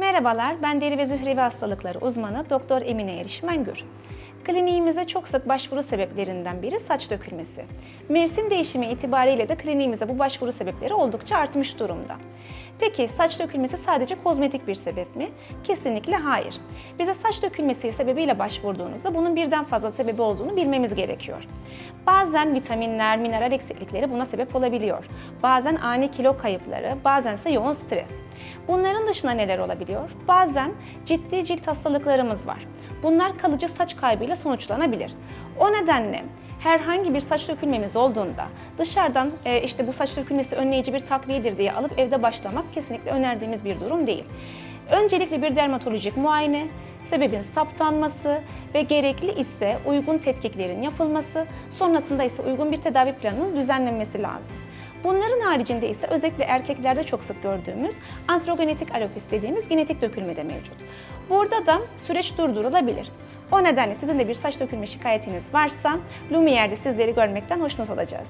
Merhabalar, ben deri ve zührevi hastalıkları uzmanı Doktor Emine Erişmen Gür. Kliniğimize çok sık başvuru sebeplerinden biri saç dökülmesi. Mevsim değişimi itibariyle de kliniğimize bu başvuru sebepleri oldukça artmış durumda. Peki saç dökülmesi sadece kozmetik bir sebep mi? Kesinlikle hayır. Bize saç dökülmesi sebebiyle başvurduğunuzda bunun birden fazla sebebi olduğunu bilmemiz gerekiyor. Bazen vitaminler, mineral eksiklikleri buna sebep olabiliyor. Bazen ani kilo kayıpları, bazen ise yoğun stres. Bunların dışında neler olabiliyor? Bazen ciddi cilt hastalıklarımız var. Bunlar kalıcı saç kaybıyla sonuçlanabilir. O nedenle herhangi bir saç dökülmemiz olduğunda dışarıdan e, işte bu saç dökülmesi önleyici bir takviyedir diye alıp evde başlamak kesinlikle önerdiğimiz bir durum değil. Öncelikle bir dermatolojik muayene, sebebin saptanması ve gerekli ise uygun tetkiklerin yapılması, sonrasında ise uygun bir tedavi planının düzenlenmesi lazım. Bunların haricinde ise özellikle erkeklerde çok sık gördüğümüz androgenetik alopis dediğimiz genetik dökülme de mevcut. Burada da süreç durdurulabilir. O nedenle sizin de bir saç dökülme şikayetiniz varsa Lumiere'de sizleri görmekten hoşnut olacağız.